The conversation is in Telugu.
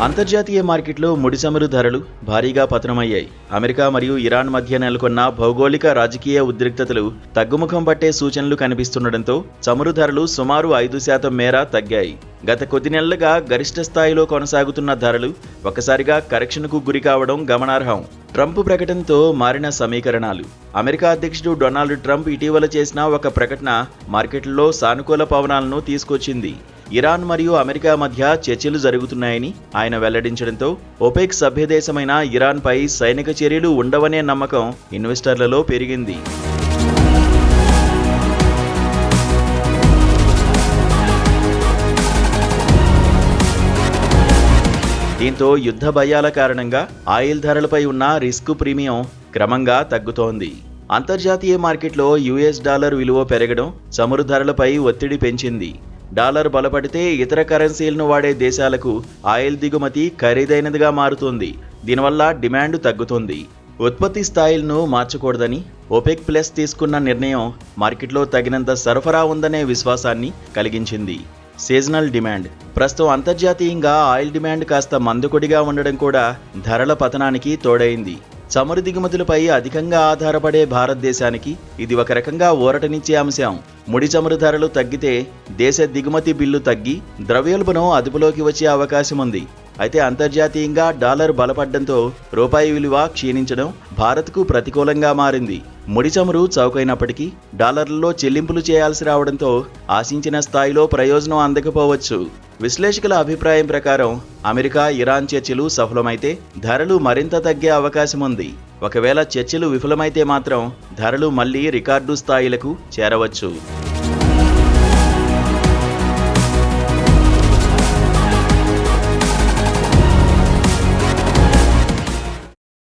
అంతర్జాతీయ మార్కెట్లో ముడి చమురు ధరలు భారీగా పతనమయ్యాయి. అమెరికా మరియు ఇరాన్ మధ్య నెలకొన్న భౌగోళిక రాజకీయ ఉద్రిక్తతలు తగ్గుముఖం పట్టే సూచనలు కనిపిస్తుండటంతో చమురు ధరలు సుమారు ఐదు శాతం మేర తగ్గాయి. గత కొద్ది నెలలుగా గరిష్ట స్థాయిలో కొనసాగుతున్న ధరలు ఒక్కసారిగా కరెక్షన్కు గురి కావడం గమనార్హం. ట్రంప్ ప్రకటనతో మారిన సమీకరణాలు. అమెరికా అధ్యక్షుడు డొనాల్డ్ ట్రంప్ ఇటీవల చేసిన ఒక ప్రకటన మార్కెట్లో సానుకూల పవనాలను తీసుకొచ్చింది. ఇరాన్ మరియు అమెరికా మధ్య చర్చలు జరుగుతున్నాయని ఆయన వెల్లడించడంతో ఒపెక్ సభ్యదేశమైన ఇరాన్పై సైనిక చర్యలు ఉండవనే నమ్మకం ఇన్వెస్టర్లలో పెరిగింది. దీంతో యుద్ధ భయాల కారణంగా ఆయిల్ ధరలపై ఉన్న రిస్క్ ప్రీమియం క్రమంగా తగ్గుతోంది. అంతర్జాతీయ మార్కెట్లో యుఎస్ డాలర్ విలువ పెరగడం చమురు ధరలపై ఒత్తిడి పెంచింది. డాలర్ బలపడితే ఇతర కరెన్సీలను వాడే దేశాలకు ఆయిల్ దిగుమతి ఖరీదైనదిగా మారుతుంది. దీనివల్ల డిమాండ్ తగ్గుతుంది. ఉత్పత్తి స్థాయిలను మార్చకూడదని ఒపెక్ ప్లస్ తీసుకున్న నిర్ణయం మార్కెట్లో తగినంత సరఫరా ఉందనే విశ్వాసాన్ని కలిగించింది. Seasonal demand. ప్రస్తుతం అంతర్జాతీయంగా ఆయిల్ డిమాండ్ కాస్త మందుకొడిగా ఉండడం కూడా ధరల పతనానికి తోడైంది. చమురు దిగుమతులపై అధికంగా ఆధారపడే భారతదేశానికి ఇది ఒక రకంగా ఊరటనిచ్చే అంశం. ముడి చమురు ధరలు తగ్గితే దేశ దిగుమతి బిల్లు తగ్గి ద్రవ్యోల్బణం అదుపులోకి వచ్చే అవకాశం ఉంది. అయితే అంతర్జాతీయంగా డాలర్ బలపడ్డంతో రూపాయి విలువ క్షీణించడం భారత్కు ప్రతికూలంగా మారింది. ముడి చమురు చౌకైనప్పటికీ డాలర్లలో చెల్లింపులు చేయాల్సి రావడంతో ఆశించిన స్థాయిలో ప్రయోజనం అందకపోవచ్చు. విశ్లేషకుల అభిప్రాయం ప్రకారం అమెరికా ఇరాన్ చర్చలు సఫలమైతే ధరలు మరింత తగ్గే అవకాశం ఉంది. ఒకవేళ చర్చలు విఫలమైతే మాత్రం ధరలు మళ్ళీ రికార్డు స్థాయిలకు చేరవచ్చు.